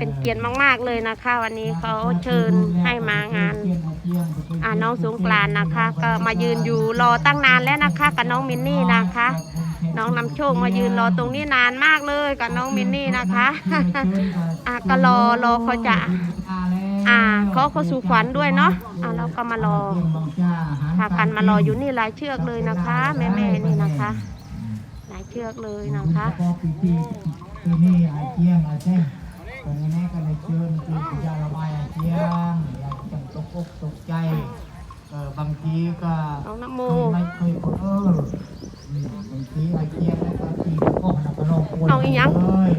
เป็นเกียรติมาก ๆเลยนะคะ วันนี้เขาเชิญให้มางานอ่าน้องสงกรานต์นะคะ ก็มายืนอยู่รอตั้งนานแล้วนะคะ กับน้องมินนี่นะคะ น้องนำโชคมายืนรอตรงนี้นานมากเลยกับน้องมินนี่นะคะอะก็รอรอเขาจะอ่าเขาเขาสู่ขวัญด้วยเนาะอ่าเราก็มารอพากันมารออยู่นี่หลายเชือกเลยนะคะ แม่แม่ๆนี่นะคะ หลายเชือกเลยนะคะ ก็ปีปีปีนี้อยงอางตอนนี้แม่ก็เลยเชิญคือพิจารณาอาเจียงอยากจะตกอกตกใจเออบางทีก็น้องนโมไม่เคยพูดเออบางทีอาเจียงแล้วก็ทีก็นักร้องปวดน้องอีหยัง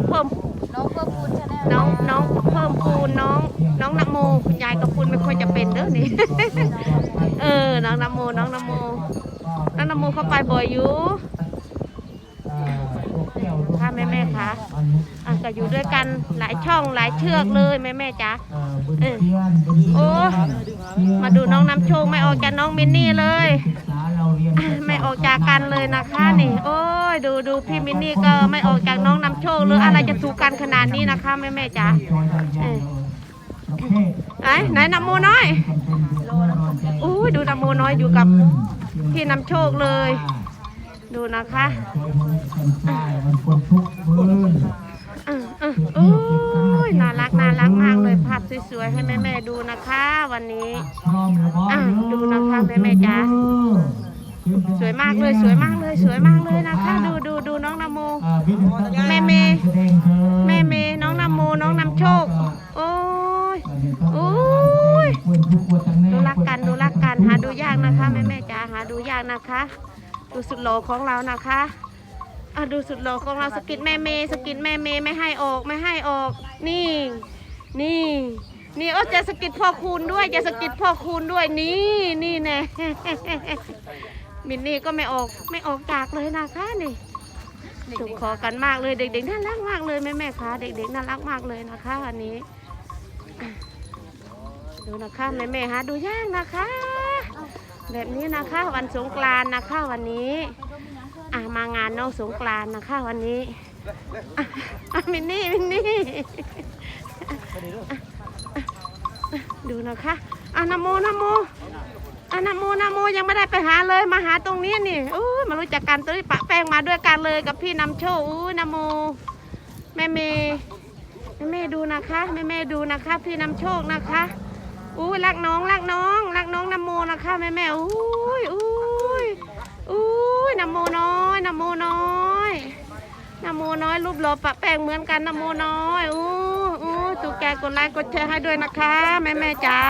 เพิ่มน้องเพิ่มพูนชาแนลน้องน้องเพิ่มพูนน้อง น้องนโมคุณยายกับคุณไม่ค่อยจะเป็นเด้อนี่เออน้องนโมน้องนโมน้องนโมเข้าไปบ่อยอยู่ ค่ะแม่แม่คะอะก็อยู่ด้วยกันหลายช่องหลายเชือกเลยแม่แม่จ๋าเออโอ้มาดูน้องน้ำโชคไม่ออกจากน้องมินนี่เลยไม่ออกจากกันเลยนะคะนี่โอ้ยดูดูพี่มินนี่ก็ไม่ออกจากน้องน้ำโชคหรืออะไรจะถูกกันขนาดนี้นะคะแม่แม่จ้ะไหนไหนนำโมน้อยจำเป็นเดือดร้อนใจอู้ยดูนำโมน้อยอยู่กับพี่น้ำโชคเลย ดูนะคะ จอยมันคนใต้มันคนทุกข์เบิ้ล อืออือโอ้ยน่ารักน่ารักมากเลยภาพส วยๆให้แม่แม่ๆดูนะคะ วันนี้พร้อมแล้วก็อะดูนะคะแม่แม่จ๋าสวยมากเลยสวยมากเลยสวยมากเลยนะคะ ดูดูดูน้องนโมแม่เมย์แม่เมย์น้องนโมน้องนำโชค โอ้ยโอ้ยดูรักกันดูรักกันหาดูยากนะคะแม่แม่จ๋าหาดูยากนะคะ ดูสุดโหลของเรานะคะอะดูสุดโหลของเราสกิดแม่เมย์สกิดแม่เมย์ไม่ให้ออกไม่ให้ออก นี่ นี่ นี่โอ้จะสกิดพ่อคูณด้วย จะสกิดพ่อคูณด้วยนี่นี่แน่ มินนี่ก็ไม่ออกไม่ออกจากเลยนะคะนี่ถูกคอกันมากเลยเด็กๆน่ารักมากเลยแม่แม่คะเด็กๆน่ารักมากเลยนะคะอันนี้ ดูนะคะแม่แม่ฮะดูยากนะคะ แบบนี้นะคะวันสงกรานต์นะคะวันนี้อะมางานน้องสงกรานต์นะคะวันนี้อะมินนี่มินนี่ ดูนะคะอะนโมนโมอะนโมนโมยังไม่ได้ไปหาเลยมาหาตรงนี้นี่อู้มารู้จักกันตัวนี้ปะแป้งมาด้วยกันเลยกับพี่นำโชคอู้นโมแม่เมย์แม่เมดูนะคะแม่เมย์ดูนะคะ พี่นำโชคนะคะอุ้รักน้องรักน้องรักน้องนโมนะคะแม่แม่อุ้ยอุ้ยอุ้ยนโมน้อยนโมน้อยนโมน้อยรูปหล่อปะแป้งเหมือนกันนโมน้อยอู้ อู้ถูกแกกดไลค์กดแชร์ให้ด้วยนะคะ แม่แม่จ๋า